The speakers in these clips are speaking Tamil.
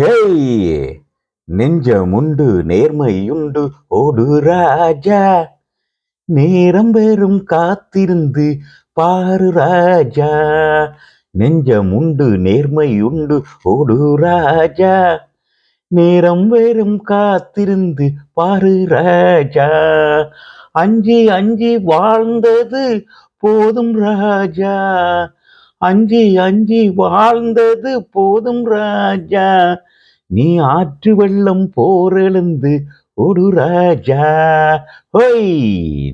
ஹேய் நெஞ்சமுண்டு நேர்மையுண்டு ஓடு ராஜா. நேரம் பெறும் காத்திருந்து பாரு ராஜா. நெஞ்சமுண்டு நேர்மையுண்டு ஓடு ராஜா. நேரம் வெறும் காத்திருந்து பாரு ராஜா. அஞ்சி அஞ்சி வாழ்ந்தது போதும் ராஜா. அஞ்சி அஞ்சி வாழ்ந்தது போதும் ராஜா. நீ ஆற்று வெள்ளம் போரெழுந்து ஒரு ராஜா. ஹொய்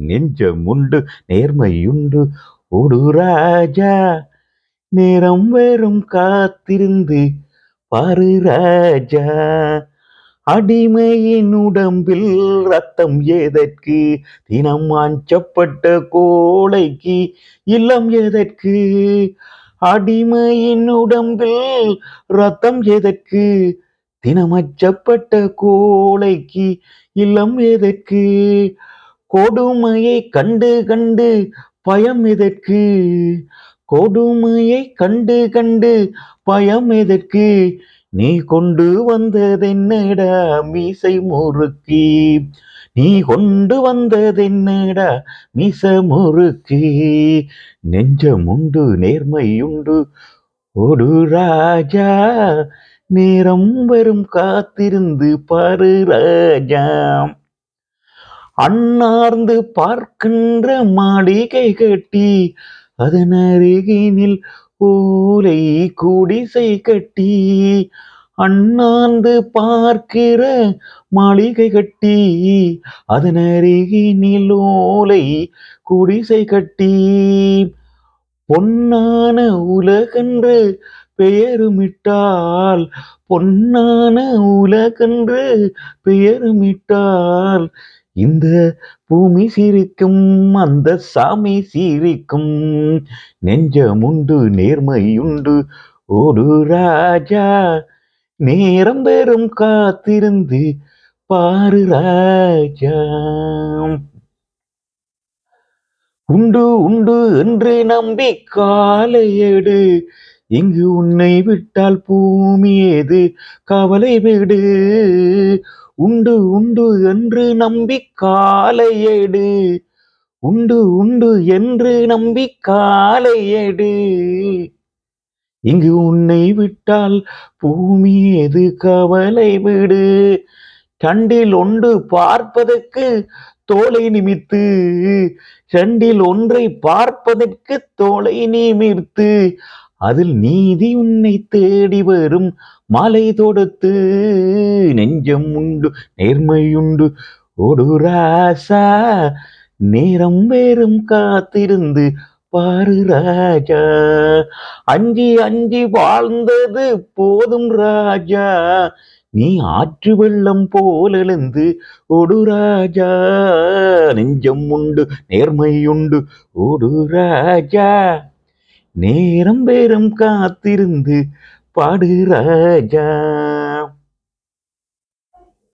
நெஞ்சமுண்டு நேர்மையுண்டு ஒரு ராஜா. நேரம் வெறும் காத்திருந்து பாரு ராஜா. அடிமையின் உடம்பில் ரத்தம் ஏதற்கு? தினம் அஞ்சப்பட்ட கோழைக்கு இல்லம் எதற்கு அடிமையின் உடம்பில் ரத்தம் எதற்கு தினமச்சப்பட்ட கோழைக்கு இல்லம் எதற்கு கொடுமையை கண்டு கண்டு பயம் எதற்கு? கொடுமையை கண்டு கண்டு பயம் எதற்கு? நீ கொண்டு வந்ததென்னடா மீசை முறுக்கி? நீ கொண்டு வந்ததென்னடா மீச முறுக்கி? நெஞ்சமுண்டு நேர்மையுண்டு ஓடு ராஜா நேரம் வரும் காத்திருந்து பாரு ராஜா. அண்ணார்ந்து பார்க்கின்ற மாளிகை கட்டி அதன் அருகினில் ஓலை குடிசை கட்டி அண்ணாந்து பார்க்கிற மாளிகை கட்டி அதன் அருகினில் ஓலை குடிசை கட்டி. பொன்னான உலகன்று பெயருமிட்டால் பொன்னான உலகன்று பெயருமிட்டால் இந்த பூமி சீரிக்கும் அந்த சாமி சீரிக்கும். நெஞ்சமுண்டு நேர்மையுண்டு. ஓடு ராஜா நேரம் பெறும் காத்திருந்து பாரு ராஜா. உண்டு உண்டு என்று நம்பி காலையெடு இங்கு உன்னை விட்டால் பூமி ஏது? கவலை விடு. உண்டு உண்டு என்று நம்பி காலையெடு. உண்டு உண்டு என்று நம்பி காலையெடு. இங்கு உன்னை விட்டால் பூமி எது கவலை விடு. கண்டில் ஒன்று பார்ப்பதற்கு தோலை நிமித்து ரெண்டில் ஒன்றை பார்ப்பதற்கு தோலை நிமிர்த்து அதில் நீதி உன்னை தேடி வரும். மாலை தொடுத்து நெஞ்சம் உண்டு நேர்மையுண்டு ஒடு ராசா நேரம் வேறும் காத்திருந்து பாரு ராஜா. அஞ்சி அஞ்சி வாழ்ந்தது போதும் ராஜா. நீ ஆற்று வெள்ளம் போல் எழுந்து ஒடு ராஜா. நெஞ்சம் உண்டு நேர்மையுண்டு ஒடு ராஜா. நேரம் பேரம் காத்திருந்து பாடு ராஜா